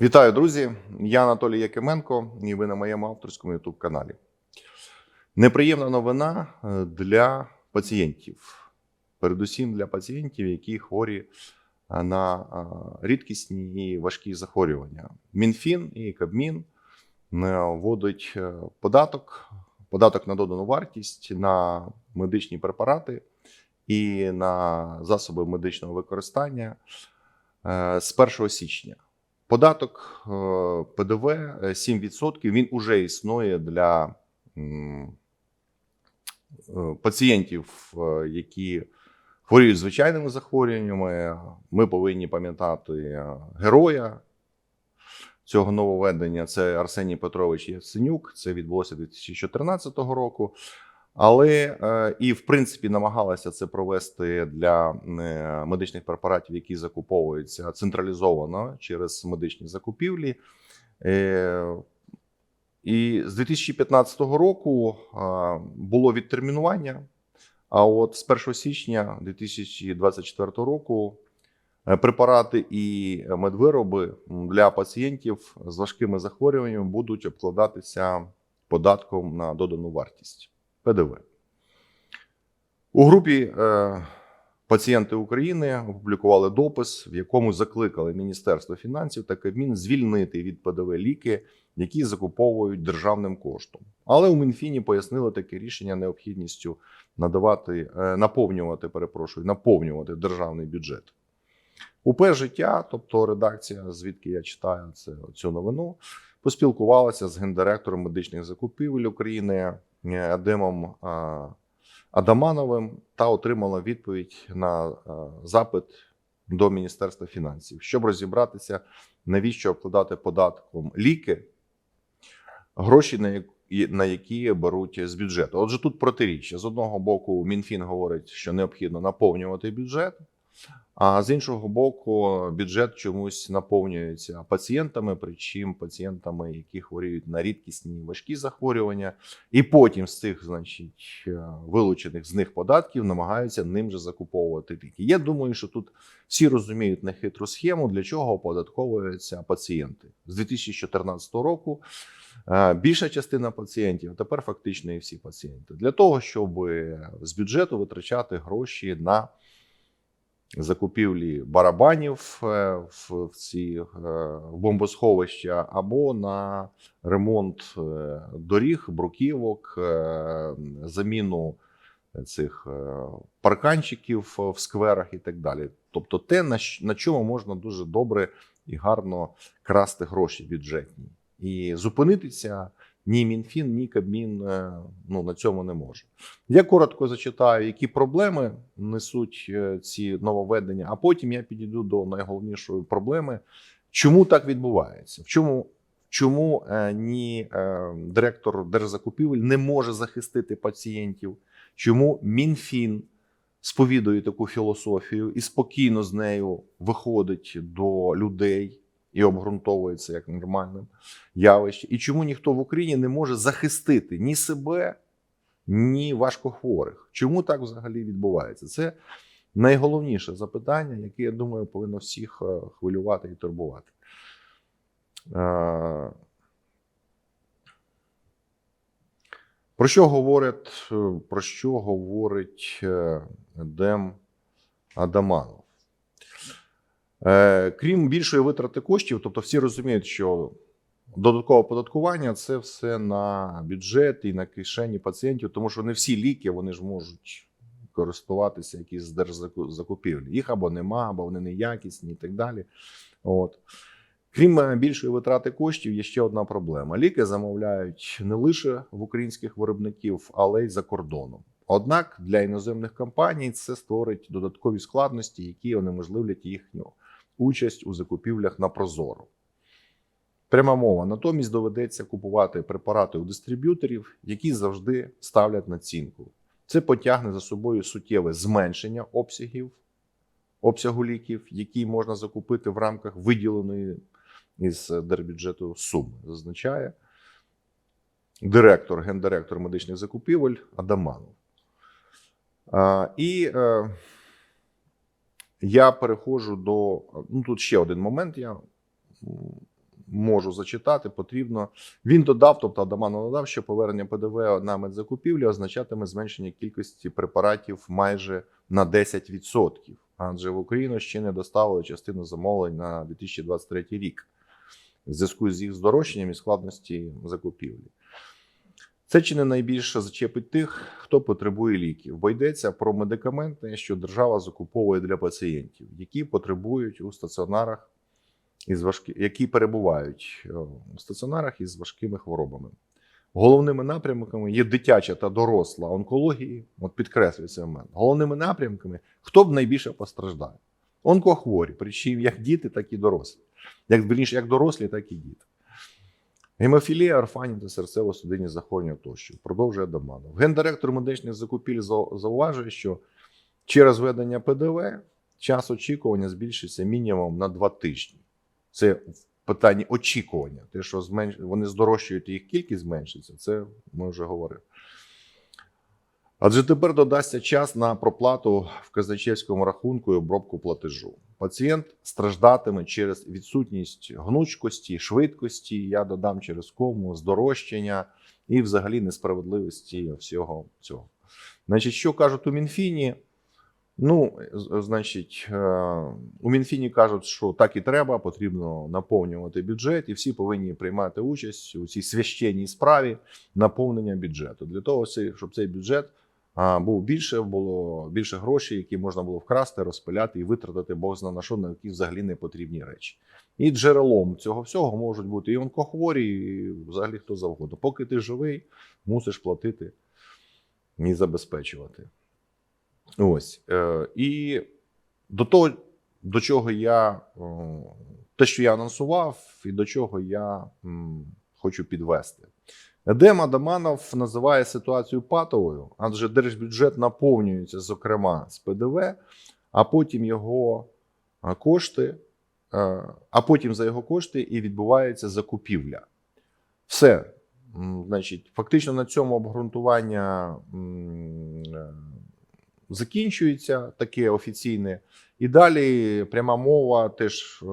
Вітаю, друзі! Я Анатолій Якименко, і ви на моєму авторському youtube каналі. Неприємна новина е, для пацієнтів, передусім для пацієнтів, які хворі е, на е, рідкісні і важкі захворювання. Мінфін і Кабмін вводить податок, податок на додану вартість на медичні препарати і на засоби медичного використання з 1 січня. Податок е, ПДВ е, 7%, він уже існує для е, пацієнтів, е, які хворіють звичайними захворюваннями. Ми повинні пам'ятати е, героя цього нововведення. Це Арсеній Петрович Яценюк. Це відбулося 2014 року. Але е, і в принципі намагалася це провести для е, медичних препаратів, які закуповуються централізовано через медичні закупівлі. Е, І з 2015 року було відтермінування. А от з 1 січня 2024 року препарати і медвироби для пацієнтів з важкими захворюваннями будуть обкладатися податком на додану вартість. ПДВ. У групі е, пацієнти України опублікували допис, в якому закликали Міністерство фінансів та Кабмін звільнити від ПДВ ліки, які закуповують державним коштом. Але у Мінфіні пояснили таке рішення необхідністю надавати, е, наповнювати, перепрошую, наповнювати державний бюджет. УП життя, тобто редакція, звідки я читаю це, цю новину, поспілкувалася з гендиректором медичних закупівель України Адемом е, Адамановим та отримала відповідь на е, запит до Міністерства фінансів, щоб розібратися, навіщо обкладати податком ліки, гроші на які беруть з бюджету. Отже, тут протиріччя. З одного боку, Мінфін говорить, що необхідно наповнювати бюджет. А з іншого боку, бюджет чомусь наповнюється пацієнтами, причому пацієнтами, які хворіють на рідкісні важкі захворювання, і потім з цих, значить, е, вилучених з них податків намагаються ним же закуповувати ліки. Я думаю, що тут всі розуміють нехитру схему, для чого оподатковуються пацієнти з 2014 року. е, Більша частина пацієнтів, а тепер фактично і всі пацієнти, для того, щоб з бюджету витрачати гроші на закупівлі барабанів е, в, ці е, бомбосховища або на ремонт е, доріг, бруківок, заміну цих парканчиків в скверах і так далі. Тобто, те, на чому можна дуже добре і гарно красти гроші бюджетні. І зупинитися ні Мінфін, ні Кабмін е, ну, на цьому не може. Я коротко зачитаю, які проблеми несуть е, ці нововведення, а потім я підійду до найголовнішої проблеми, чому так відбувається, в чому. Чому е, ні директор держзакупівель не може захистити пацієнтів? Чому МінФін сповідує таку філософію і спокійно з нею виходить до людей і обґрунтовується як нормальним явище? І чому ніхто в Україні не може захистити ні себе, ні важкохворих? Чому так взагалі відбувається? Це найголовніше запитання, яке, я думаю, повинно всіх е, хвилювати і турбувати. Е, Про що говорить, е, про що говорить е, Дем Адаманов? Е, Крім більшої витрати коштів, тобто всі розуміють, що додаткове оподаткування це все на бюджет і на кишені пацієнтів, тому що не всі ліки вони ж можуть користуватися якісь з держзакупівлі. Їх або нема, або вони неякісні і так далі. От. Крім е, більшої витрати коштів, є ще одна проблема: ліки замовляють не лише в українських виробників, але й за кордоном. Однак для іноземних компаній це створить додаткові складності, які унеможливлять їхню участь у закупівлях на Прозоро. Пряма мова. Натомість доведеться купувати препарати у дистриб'юторів, які завжди ставлять націнку. Це потягне за собою суттєве зменшення обсягів обсягу ліків, які можна закупити в рамках виділеної із держбюджету суми, зазначає директор, гендиректор медичних закупівель Адаманов. І е, я переходжу до. Ну, тут ще один момент. Я можу зачитати, потрібно. Він додав, тобто Адаманов додав, що повернення ПДВ на медзакупівлі означатиме зменшення кількості препаратів майже на 10%, адже в Україну ще не доставили частину замовлень на 2023 рік в зв'язку з їх здорожчанням і складності закупівлі. Це чи не найбільше зачепить тих, хто потребує ліків, бо йдеться про медикаменти, що держава закуповує для пацієнтів, які потребують у стаціонарах із важкі, які перебувають е, у стаціонарах із важкими хворобами. Головними напрямками є дитяча та доросла онкології. От підкреслюю цей момент. Головними напрямками, хто б найбільше постраждає? Онкохворі, причому як діти, так і дорослі. Як вірніше, як дорослі, так і діти. Гемофілія, орфанів та серцево-судинні захворювання тощо. Продовжує Адаманов. Гендиректор медичних закупіль зауважує, що через введення ПДВ час очікування збільшиться мінімум на два тижні. Це в питанні очікування. Те, що зменш... вони здорожчують їх кількість зменшиться, це ми вже говорили. Адже тепер додасться час на проплату в казначейському рахунку і обробку платежу. Пацієнт страждатиме через відсутність гнучкості, швидкості, я додам через кому, здорожчання і взагалі несправедливості всього цього. Значить, що кажуть у Мінфіні? Ну, значить, е, у Мінфіні кажуть, що так і треба, потрібно наповнювати бюджет, і всі повинні приймати участь у цій священній справі наповнення бюджету. Для того, щоб цей бюджет був більше, було більше грошей, які можна було вкрасти, розпиляти і витратити Бог зна на що, на які взагалі не потрібні речі. І джерелом цього всього можуть бути і онкохворі, і взагалі хто завгодно. Поки ти живий, мусиш платити і забезпечувати. Ось. Е, і до того, до чого я те, що я анонсував, і до чого я хочу підвести. Едем Адаманов називає ситуацію патовою, адже держбюджет наповнюється, зокрема, з ПДВ, а потім його кошти, е, а потім за його кошти і відбувається закупівля. Все. Значить, фактично на цьому обґрунтування е, закінчується таке офіційне. І далі пряма мова, теж е,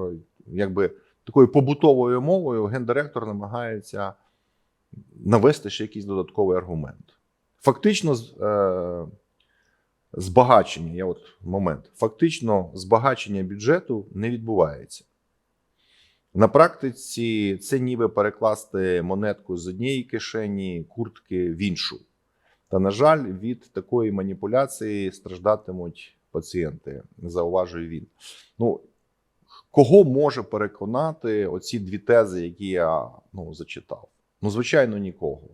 якби такою побутовою мовою, гендиректор намагається навести ще якийсь додатковий аргумент. Фактично, е, збагачення, я от момент, фактично збагачення бюджету не відбувається. На практиці це ніби перекласти монетку з однієї кишені куртки в іншу. Та, на жаль, від такої маніпуляції страждатимуть пацієнти, зауважує він. Ну, кого може переконати оці дві тези, які я ну, зачитав? Ну, звичайно, нікого.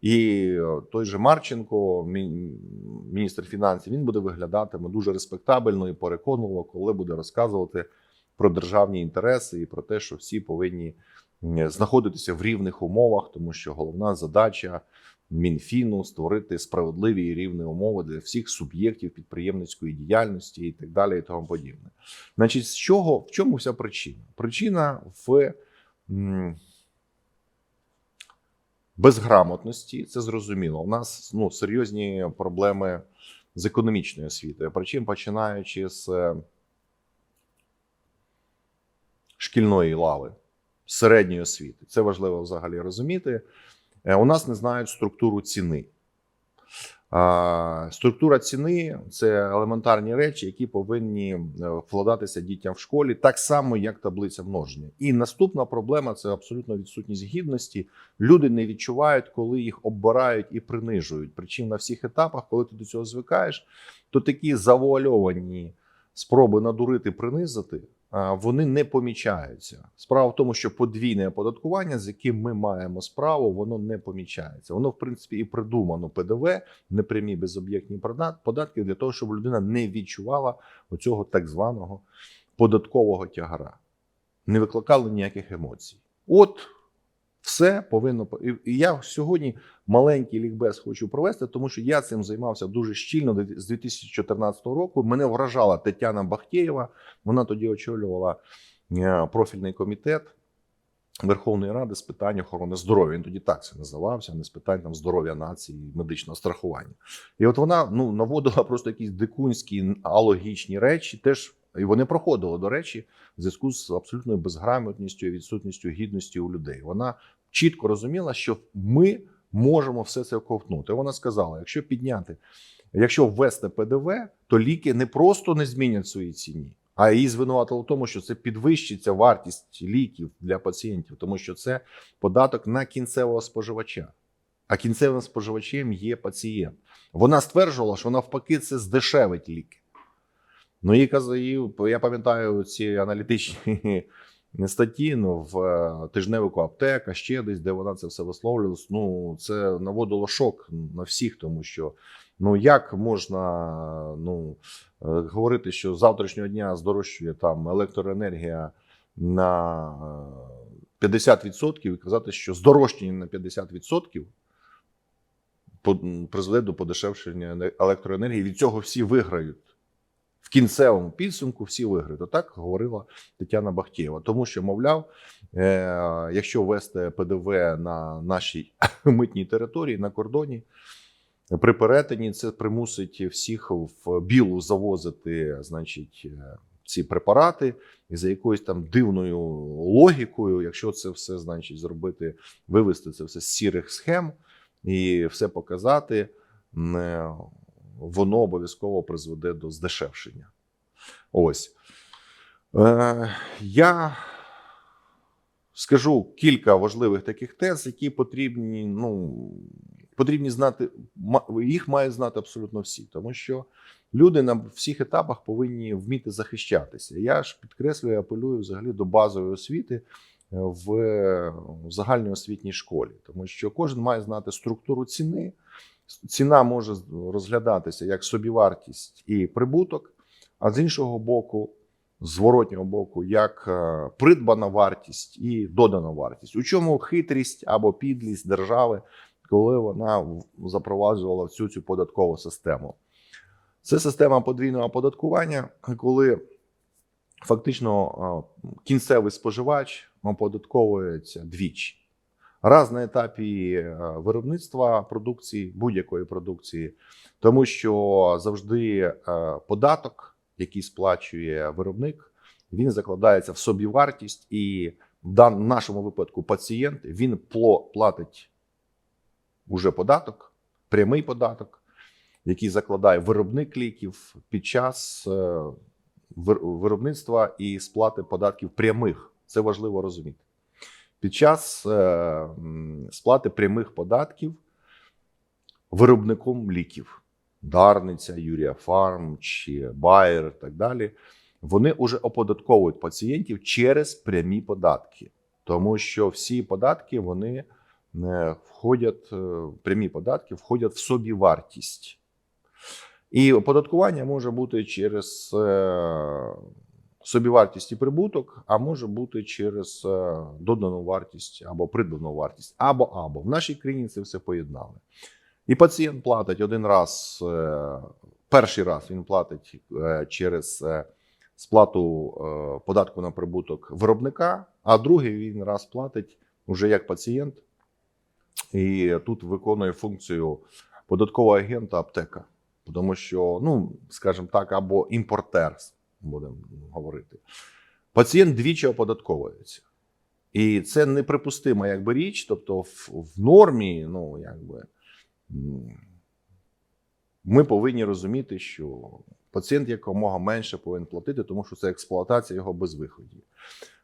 І е, той же Марченко, міністр фінансів, він буде виглядатиме дуже респектабельно і переконливо, коли буде розказувати про державні інтереси і про те, що всі повинні знаходитися в рівних умовах, тому що головна задача Мінфіну створити справедливі і рівні умови для всіх суб'єктів підприємницької діяльності і так далі, і тому подібне. Значить, з чого в чому вся причина? Причина в безграмотності, це зрозуміло. У нас ну, серйозні проблеми з економічною освітою. Причому починаючи з е, шкільної лави, середньої освіти. Це важливо взагалі розуміти. Е, У нас не знають структуру ціни. Структура ціни це елементарні речі, які повинні е, вкладатися дітям в школі, так само, як таблиця множення. І наступна проблема це абсолютно відсутність гідності. Люди не відчувають, коли їх оббирають і принижують. Причому на всіх етапах, коли ти до цього звикаєш, то такі завуальовані спроби надурити, принизити, вони не помічаються. Справа в тому, що подвійне оподаткування, з яким ми маємо справу, воно не помічається. Воно, в принципі, і придумано ПДВ, непрямі безоб'єктні податки для того, щоб людина не відчувала оцього так званого податкового тягара, не викликало ніяких емоцій. От все повинно по- і я сьогодні маленький лікбез хочу провести, тому що я цим займався дуже щільно з 2014 року. Мене вражала Тетяна Бахтєєва. Вона тоді очолювала е, профільний комітет Верховної Ради з питань охорони здоров'я. Він тоді так це називався, не з питань там здоров'я нації, медичного страхування. І от вона ну наводила просто якісь дикунські алогічні речі, теж І вони проходили, до речі, в зв'язку з абсолютною безграмотністю і відсутністю гідності у людей. Вона чітко розуміла, що ми можемо все це ковтнути. Вона сказала: якщо підняти, якщо ввести ПДВ, то ліки не просто не змінять свої ціні, а її звинуватили в тому, що це підвищиться вартість ліків для пацієнтів, тому що це податок на кінцевого споживача. А кінцевим споживачем є пацієнт. Вона стверджувала, що навпаки це здешевить ліки. Ну, і я пам'ятаю ці аналітичні статті ну, в е, тижневику аптека, ще десь, де вона це все висловлювалась. Ну, це наводило шок на всіх, тому що ну як можна ну, е, говорити, що з завтрашнього дня здорожчує там електроенергія на е, 50% і казати, що здорожчання на 50% по- призведе до подешевшення електроенергії. Від цього всі виграють. В кінцевому підсумку всі виграють. Отак говорила Тетяна Бахтєєва. Тому що, мовляв, е, якщо ввести ПДВ на нашій митній території на кордоні, при перетині це примусить всіх в білу завозити, значить, е, ці препарати, і за якоюсь там дивною логікою, якщо це все значить зробити, вивести це все з сірих схем і все показати, е, воно обов'язково призведе до здешевшення. Ось. Е, я скажу кілька важливих таких тез, які потрібні, ну, потрібні знати, їх мають знати абсолютно всі, тому що люди на всіх етапах повинні вміти захищатися. Я ж підкреслюю, апелюю взагалі до базової освіти е, в загальноосвітній школі, тому що кожен має знати структуру ціни. Ціна може розглядатися як собівартість і прибуток, а з іншого боку, зворотнього боку, як е, придбана вартість і додана вартість. У чому хитрість або підлість держави, коли вона запроваджувала всю цю податкову систему? Це система подвійного оподаткування, коли фактично е, кінцевий споживач оподатковується двічі. Раз на етапі е, виробництва продукції, будь-якої продукції, тому що завжди е, податок, який сплачує виробник, він закладається в собівартість, і в нашому випадку пацієнт він платить уже податок, прямий податок, який закладає виробник ліків під час е, виробництва і сплати податків прямих. Це важливо розуміти. Під час е, сплати прямих податків виробником ліків, Дарниця, Юрія Фарм чи Байер і так далі, вони вже оподатковують пацієнтів через прямі податки, тому що всі податки вони е, входять, е, прямі податки входять в собівартість. І оподаткування може бути через собівартість і прибуток, а може бути через е, додану вартість або придбану вартість, або або. В нашій країні це все поєднали. І пацієнт платить один раз, е, перший раз він платить е, через сплату податку на прибуток виробника, а другий він раз платить уже як пацієнт, і тут виконує функцію податкового агента аптека. Тому що, ну, скажімо так, або імпортер, будемо говорити. Пацієнт двічі оподатковується. І це неприпустима якби річ. Тобто, в, в нормі, ну, якби, ми повинні розуміти, що пацієнт якомога менше повинен платити, тому що це експлуатація його безвиходів.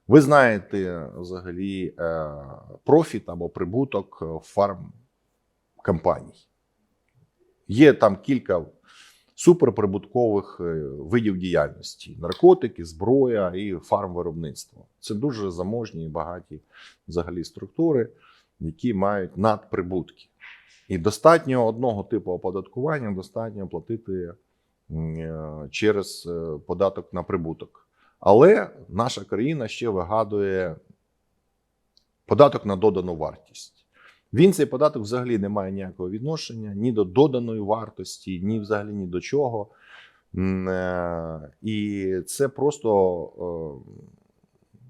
Ви знаєте взагалі е, профіт або прибуток е, фармкомпаній. Є там кілька суперприбуткових е, видів діяльності: наркотики, зброя і фармвиробництво. Це дуже заможні і багаті взагалі структури, які мають надприбутки. І достатньо одного типу оподаткування, достатньо платити е, через е, податок на прибуток. Але наша країна ще вигадує податок на додану вартість. Він цей податок взагалі не має ніякого відношення ні до доданої вартості, ні взагалі ні до чого. Е, І це просто е,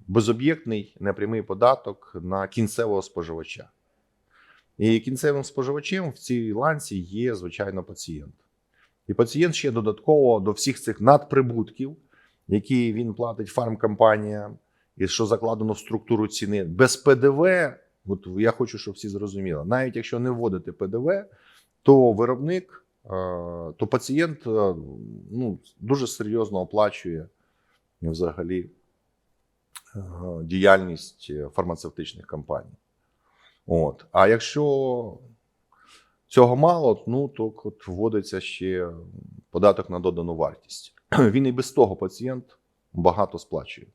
безоб'єктний непрямий податок на кінцевого споживача. І кінцевим споживачем в цій ланці є, звичайно, пацієнт. І пацієнт ще додатково до всіх цих надприбутків які він платить фармкомпаніям, і що закладено в структуру ціни без ПДВ. От я хочу, щоб всі зрозуміли, навіть якщо не вводити ПДВ, то виробник, е, то пацієнт е, ну, дуже серйозно оплачує взагалі е, діяльність фармацевтичних компаній. От. А якщо цього мало, ну то от вводиться ще податок на додану вартість. Він і без того пацієнт багато сплачує.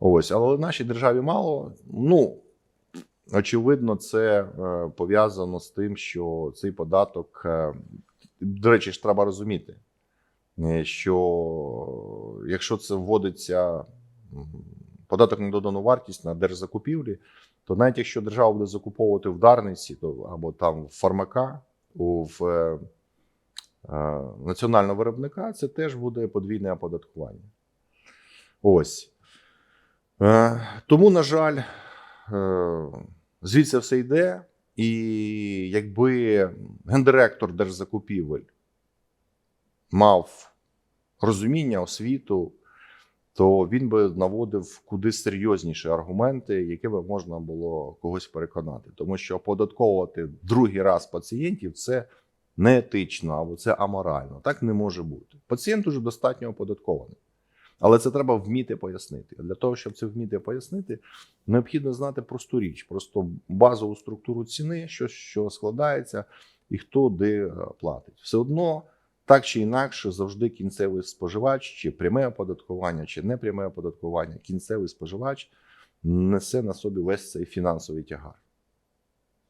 Ось, але в нашій державі мало. Ну, очевидно, це е, пов'язано з тим, що цей податок, е, до речі, ж треба розуміти, е, що якщо це вводиться податок на додану вартість на держзакупівлі, то навіть якщо держава буде закуповувати в Дарниці то, або там в фармака, у, в е, національного виробника, це теж буде подвійне оподаткування. Ось. Е, тому, на жаль, звідси все йде. І якби гендиректор держзакупівель мав розуміння, освіту, то він би наводив куди серйозніші аргументи, якими можна було когось переконати. Тому що оподатковувати другий раз пацієнтів це неетично або це аморально. Так не може бути. Пацієнт уже достатньо оподаткований. Але це треба вміти пояснити. Для того, щоб це вміти пояснити, необхідно знати просту річ, просто базову структуру ціни, що, що складається, і хто де е, платить. Все одно, так чи інакше, завжди кінцевий споживач, чи пряме оподаткування, чи непряме оподаткування, кінцевий споживач несе на собі весь цей фінансовий тягар.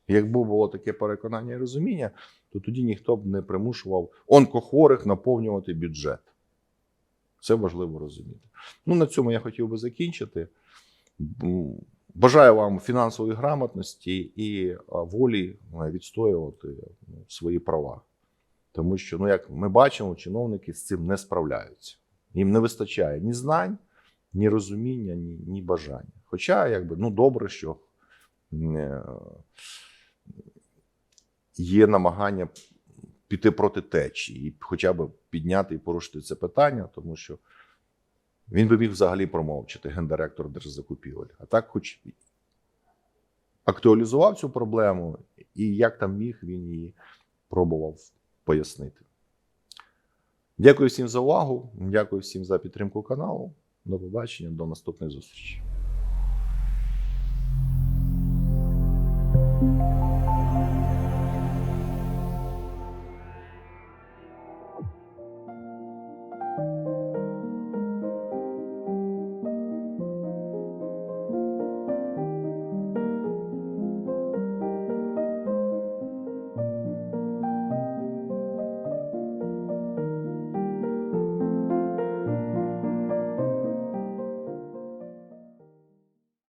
Якби було таке переконання і розуміння, то тоді ніхто б не примушував онкохворих наповнювати бюджет. Це важливо розуміти. Ну, на цьому я хотів би закінчити. Бажаю вам фінансової грамотності і волі е, відстоювати ну, свої права. Тому що, ну, як ми бачимо, чиновники з цим не справляються. Їм не вистачає ні знань, ні розуміння, ні, ні бажання. Хоча, якби, ну, добре, що е, є намагання піти проти течії і хоча б підняти і порушити це питання, тому що він би міг взагалі промовчати гендиректор держзакупівель. А так, хоч актуалізував цю проблему, і як там міг, він її пробував пояснити. Дякую всім за увагу. Дякую всім за підтримку каналу. До побачення, до наступних зустрічей.